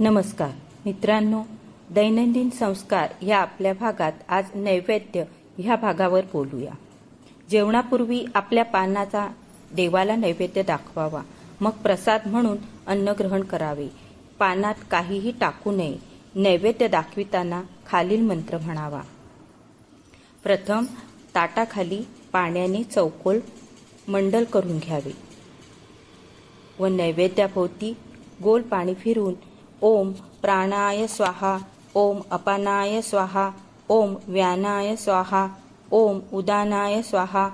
नमस्कार. मित्रांनो दैनंदिन संस्कार या आपल्या भागात आज नैवेद्य ह्या भागावर बोलूया. जेवणापूर्वी आपल्या पानाचा देवाला नैवेद्य दाखवावा. मग प्रसाद म्हणून अन्न ग्रहण करावे. पानात काहीही टाकू नये. नैवेद्य दाखविताना खालील मंत्र म्हणावा. प्रथम ताटाखाली पाण्याने चौकोल मंडल करून घ्यावे व नैवेद्याभोवती गोल पाणी फिरून ओम प्राणाय स्वाहा ओम अपानाय स्वाहा ओम व्यानाय स्वाहा ओम उदानाय स्वाहा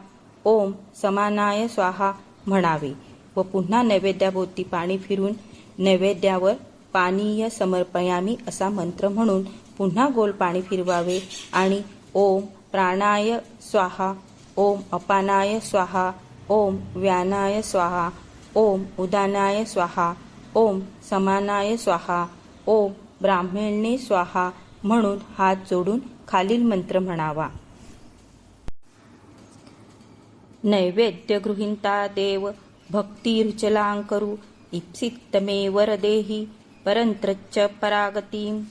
ओम समानाय स्वाहा म्हणावे व पुन्हा नैवेद्याभोवती पाणी फिरून नैवेद्यावर पानीय समर्पयामी असा मंत्र म्हणून पुन्हा गोल पाणी फिरवावे आणि ओम प्राणाय स्वाहा ओम अपानाय स्वाहा ओम व्यानाय स्वाहा ओम उदानाय स्वाहा ओम समानाय स्वाहा. ओम ब्राह्मणे स्वाहा म्हणून हात जोडून खालील मंत्र म्हणावा. नैवेद्य गृहीता देव भक्तिरुचलांकरू इप्सितमे वरदेही परंत्रच्च परागतीम.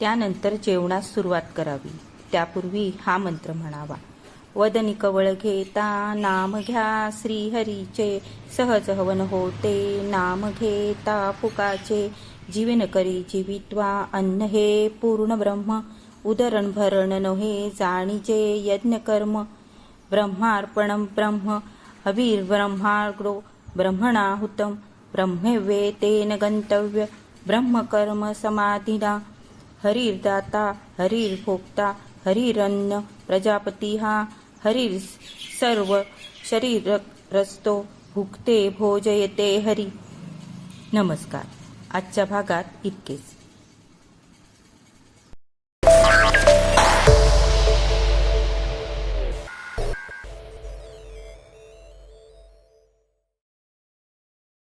त्यानंतर जेवणास सुरुवात करावी. त्यापूर्वी हा मंत्र म्हणावा. वदनी कवळ घेता नाम घ्या श्रीहरीचे सहज हवन होते. नाम घेता फुकाचे जीवन करी जीवित्वा अन्न हे पूर्ण ब्रह्म. उदरण भरण नव्हे जाणीजे यज्ञ कर्म. ब्रह्मार्पणं ब्रह्म हवीर्ब्रह्माग्रो ब्रह्मणाहुतं ब्रह्मेवे तेन गंतव्य ब्रह्मकर्म समाधिना. हरिर्दाता हरिर्भोक्ता हरिरन्न प्रजापती हा हरिर सर्व शरीर रस्तो भुकते भोजयते हरी। नमस्कार। आजच्या भागात इतकेच।